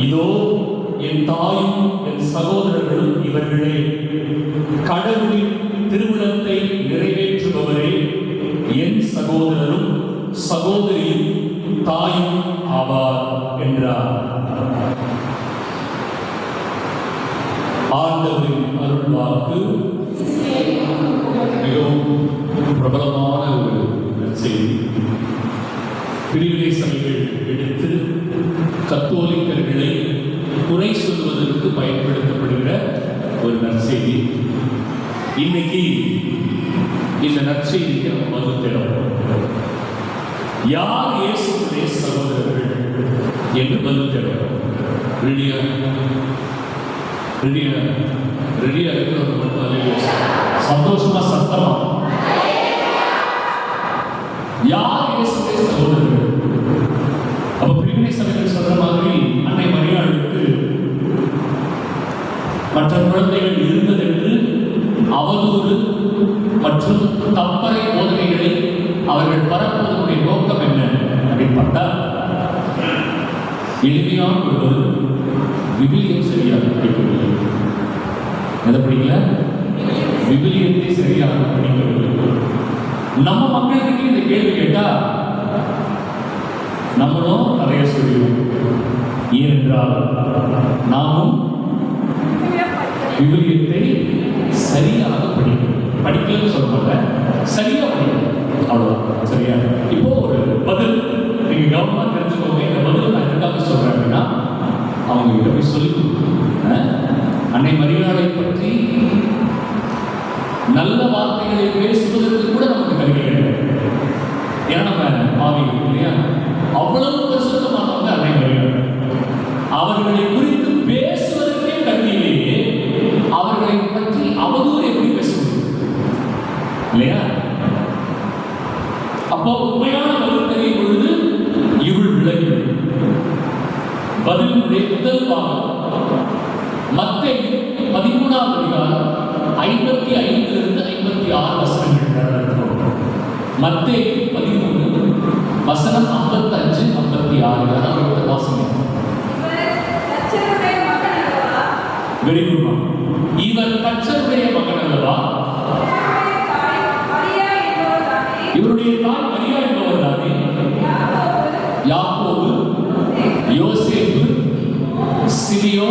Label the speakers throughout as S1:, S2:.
S1: இதோ என் தாயும் என் சகோதரர்களும் இவர்களே கடவுளின் திருமணத்தை நிறைவேற்றுபவரே என் சகோதரரும் சகோதரியும் குறை சொல்வதற்கு பயன்படுத்தப்படுகிற ஒரு நற்செய்தி. இன்னைக்கு இந்த நற்செய்திக்கு நம்ம பதில் யார் இயேசுடைய சகோதரர்கள் என்று பதில் ரெடியா? ரெடியா? ரெடியா இருக்கிறவங்க மட்டும் அல்ல சந்தோஷமா சத்தமா? யார் இயேசுடைய சகோதரர்கள் அப்ப பிரிவினை சபைகள் சொல்ற மாதிரி அன்னை மரியாளுக்கு மற்ற குழந்தைகள் இருந்ததென்று அவதூறு மற்றும் தப்பறை போதனைகளை அவர்கள் பரப்புவதனுடைய நோக்கம் என்ன அப்படின்னு பார்த்தா எளிமையான ஒரு விபிலியம் சரியாக படிக்கவில்லை. எதை படிக்கல? விபிலியத்தை சரியாக படிக்கவில்லை. நம்ம மக்களுக்கு இந்த கேள்வி கேட்டா நம்மளும் நிறைய சொல்லுவோம் ஏனென்றால் நாமும் விவிலியத்தை சரியாக படிக்கணும். படிக்கலன்னு சொல்ல மாட்டேன் சரியாக படிக்கணும். அவ்வளோதான் சரியா? இப்போ ஒரு பதில். நீங்கள் கவனமாக தெரிஞ்சுக்கோங்க. இந்த பதில் நான் எதுக்காக சொல்கிறேன் அப்படின்னா அவங்க கிட்ட போய் சொல்லி அன்னை மரியாதை பற்றி நல்ல வார்த்தைகளை பேசுவதற்கு கூட நமக்கு கருவி கிடையாது. ஏன்னா நம்ம பாவி இல்லையா? அவ்வளவு அவரை பற்றி அவதூறு எப்படி பேச முடியும் இல்லையா? இவர் கச்சருடைய மகன் அல்லவா? இவருடைய தாய் மரியா என்பவர் தானே? யாக்கோபு யோசேப்பு சிமியோ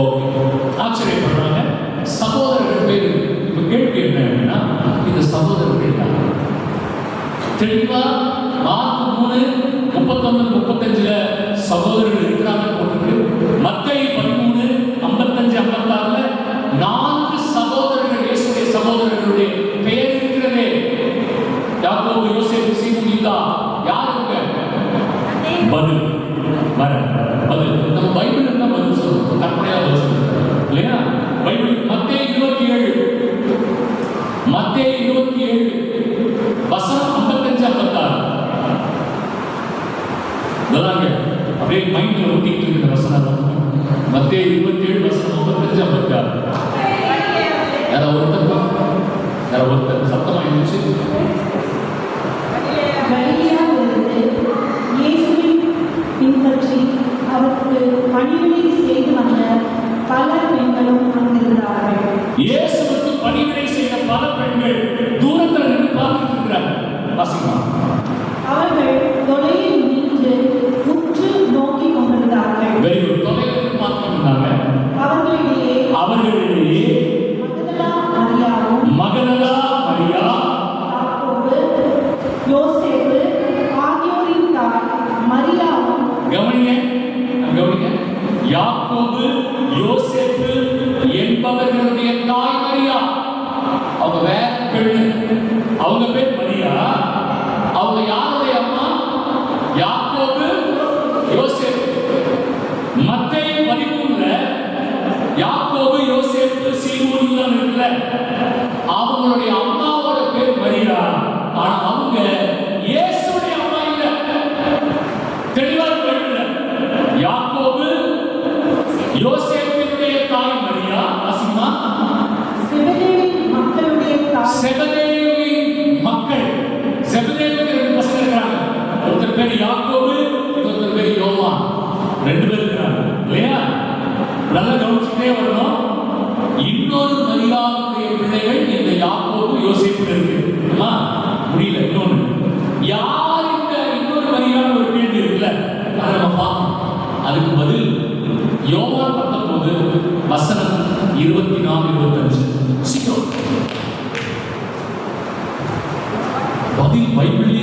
S1: ஓகே ஆச்சரியப்படுறாங்க. சகோதரர்கள் பேர் இப்போ கேள்வி என்ன அப்படின்னா இந்த சகோதரர்கள் தான். தெளிவாக மார்க் மூணு முப்பத்தொன்னு முப்பத்தஞ்சில் இயேசுவுக்கு பணிவிடை செய்த பல பெண்கள் தூரத்தில் நின்று பார்த்துட்டு இருக்கிறாங்க. பெண் அவங்க பேர் மதி நாற்பத்தஞ்சு பதில் பைபிள்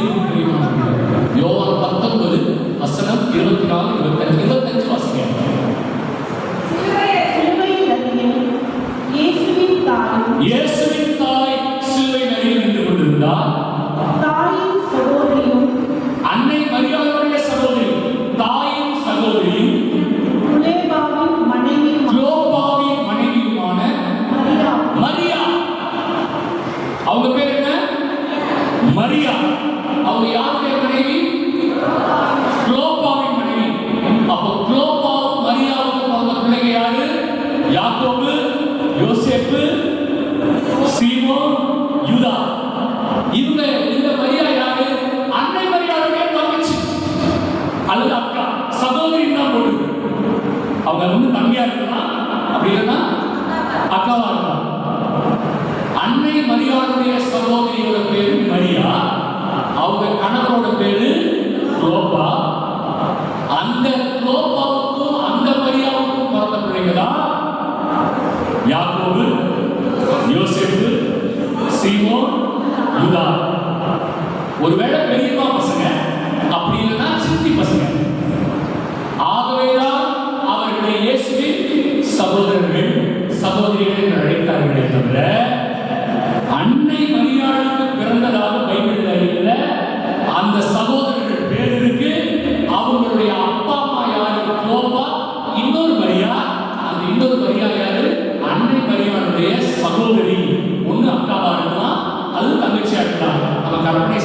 S1: want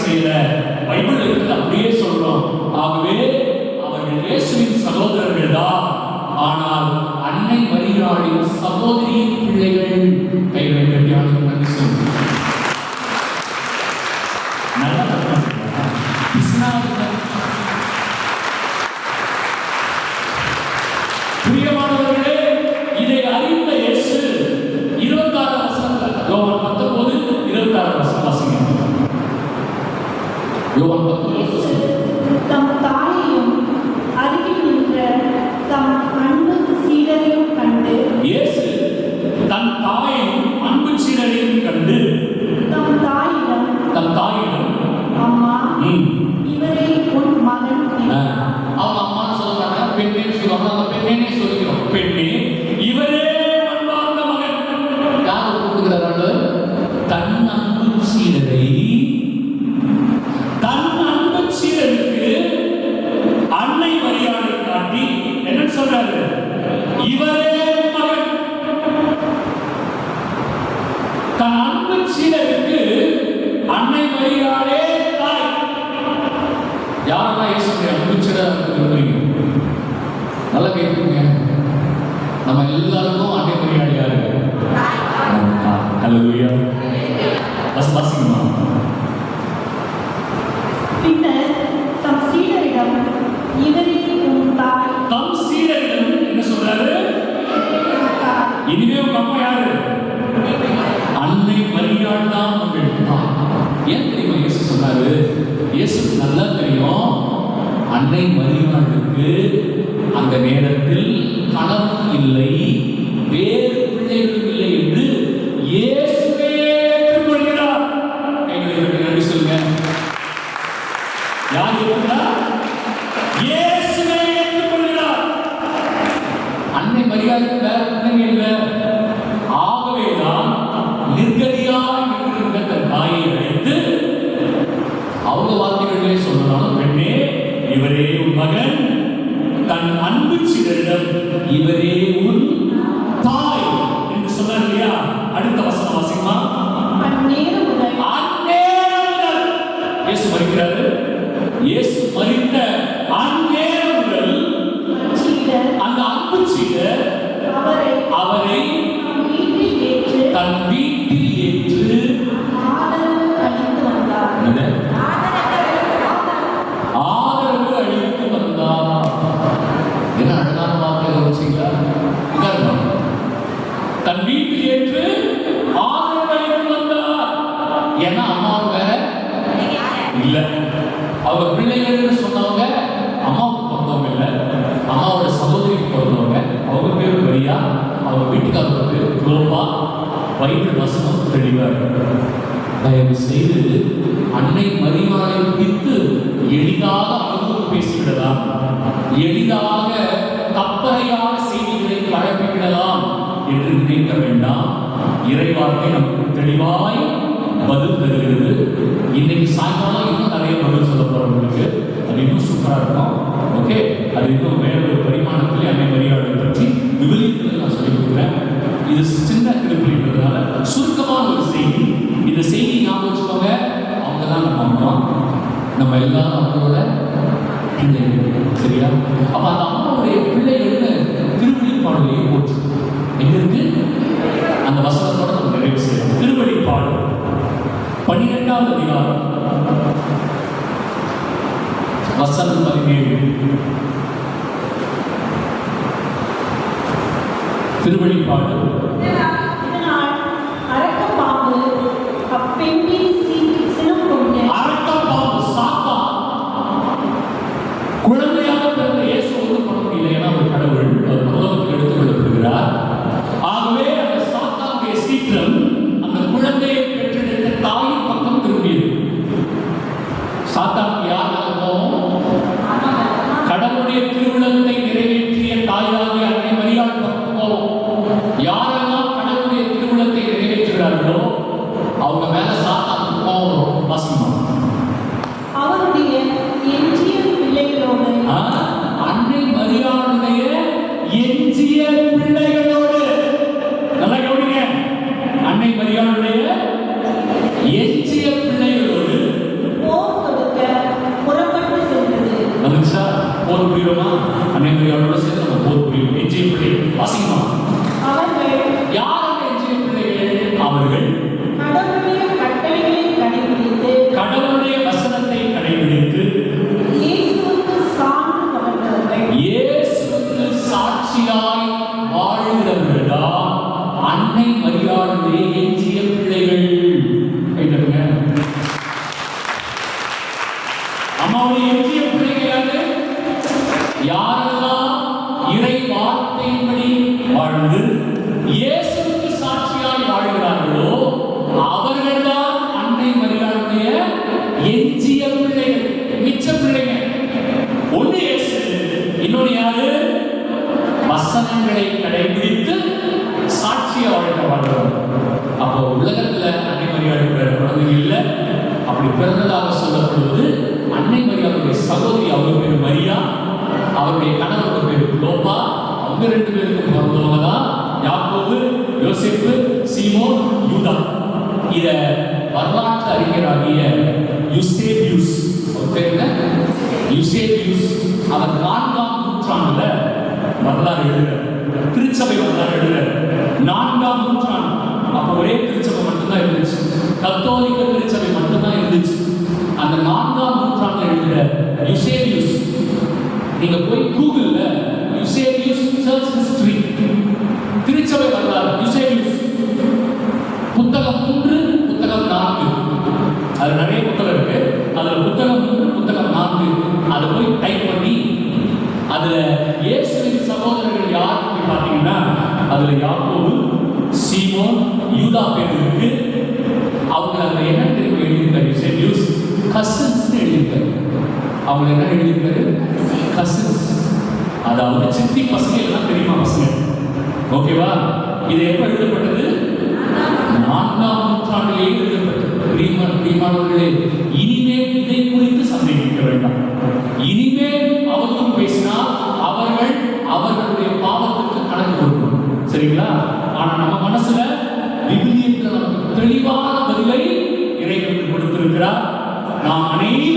S1: செய்யல பைபிள் இருக்கிறது அப்படியே சொல்றோம். ஆகவே அவர்கள் இயேசுவின் சகோதரர்கள் தான் ஆனால் அன்னை மரியாளின் சகோதரியின் பிள்ளைகள் கேட்டுங்க நம்ம எல்லாருக்கும் அட்டைமொழியாடியா இருக்கு. ஹலோ பஸ்
S2: பின்னர் தம் சீடரிடம்
S1: என்ன சொல்றாரு? இதுவே உங்க அம்மா யாரு? அன்னை மரியாள் தான் ஏன் தெரியுமா இயேசு சொன்னாரு இயேசு நல்லா தெரியும். அன்னை மரியாளுக்கு அந்த வேதத்தில் கணக்கு இல்லை வேறு பிள்ளைகளும் இல்லை என்று இயேசுவே ஏற்றுக்கொள்கிறார். சொல்லுங்க. யார் இருந்தார் இயேசுவே அன்னை மரியாதை வேற ஒன்றும் இல்லை. இருக்கிற தாயை அழைத்து அவங்க வார்த்தைகளிலே சொல்லலாம் பெண்ணே இவரே உன் தன் அன்பு சிலரிடம் இவரே உன் தாய் என்று சொன்னார் இல்லையா அடுத்த வசனம் வாசிக்குமா இயேசு மறிக்கிறாரு. இயேசு மறித்த
S2: அந்நேரங்கள்
S1: அந்த அன்பு சீடர்
S2: அவரை
S1: தன் வீட்டில் ஏற்று எளிதாக அவதூறு பேசிவிடலாம். எளிதாக தப்பறையான செய்திகளை பழப்பிவிடலாம் என்று நினைக்க வேண்டாம். இறைவார்த்தை நமக்கு தெளிவாய் பதில் தருகிறது. இன்னைக்கு சாயங்காலம் இன்னும் நிறைய பதில் சொல்ல போறோம் உங்களுக்கு. அது இன்னும் சூப்பராக இருக்கும். ஓகே அது இன்னும் வேற ஒரு பரிமாணத்தில் அன்னை மரியாதை பற்றி விவரித்து நான் சொல்லிக் கொடுக்குறேன். இது சின்ன திருப்பலின்றதுனால சுருக்கமான ஒரு செய்தி. இந்த செய்தி ஞாபகம் வச்சுக்கோங்க அவங்க தான் நம்ம அம்மா நம்ம எல்லாரும் அவங்களோட பிள்ளைகள் சரியா? அப்ப அந்த அம்மாவுடைய பிள்ளைகள்னு திருவழிப்பாடுலையே போச்சு எங்க இருக்கு அந்த வசனத்தோட நம்ம நிறைவு செய்யலாம். திருவழிப்பாடு பன்னிரெண்டாவது அதிகாரம். வசனம் பதினேழு. திருவழிப்பாடு We're வசனங்களை கடைபிடித்து சாட்சியை வாழ்க்கை வாழ்றோம் அப்போ உலகத்துல அன்னை மரியாதை குழந்தைங்க இல்லை அப்படி பிறந்ததாக சொல்லப்படுவது அன்னை மரியாதையுடைய சகோதரி அவங்க பேர் மரியா அவருடைய கணவர் பேர் லோபா அவங்க ரெண்டு பேருக்கும் பிறந்தவங்க தான் யாக்கோபு யோசேப்பு சீமோன் யூதா இத வரலாற்று அறிஞராகிய யுசேபியூஸ் அவர் பேர் என்ன யுசேபியூஸ் அவர் நான்காம் நூற்றாண்டுல வரலாறு எழுதுறார் திருச்சபை வரலாறு எழுதுறார் நான்காம் நூற்றாண்டு. அப்ப ஒரே திருச்சபை மட்டும்தான் இருந்துச்சு. கத்தோலிக்க திருச்சபை மட்டும் இருந்துச்சு அந்த நான்காம் நூற்றாண்டுல எழுதுற யுசேபியூஸ் நீங்க போய் கூகுள்ல யுசேபியூஸ் சர்ச் ஹிஸ்டரி திருச்சபை வரலாறு யுசேபியூஸ் புத்தகம் மூன்று புத்தகம் நான்கு அது நிறைய புத்தகம் இருக்கு அதுல புத்தகம் மூன்று புத்தகம் நான்கு அதை போய் டைப் பண்ணி அதுல இயேசுவின் சகோதரர்கள் யார் அப்படின்னு பார்த்தீங்கன்னா அதுல யாக்கோபு சீமோன் யூதா பேருக்கு அவங்க அதுல என்ன தெரியும் எழுதியிருக்காரு? யூசேபியூஸ் கசின்ஸ் எழுதியிருக்காரு. அவங்க என்ன எழுதியிருக்காரு? கசின்ஸ் அதாவது சித்தி பசங்க எல்லாம் தெரியுமா பசங்க. ஓகேவா? இது எப்ப எழுதப்பட்டது? நான்காம் நூற்றாண்டிலே எழுதப்பட்டது. பிரீமான் பிரியமானவர்களே இனிமேல் இதை குறித்து சந்தேகிக்க வேண்டாம். இனிமேல் Money.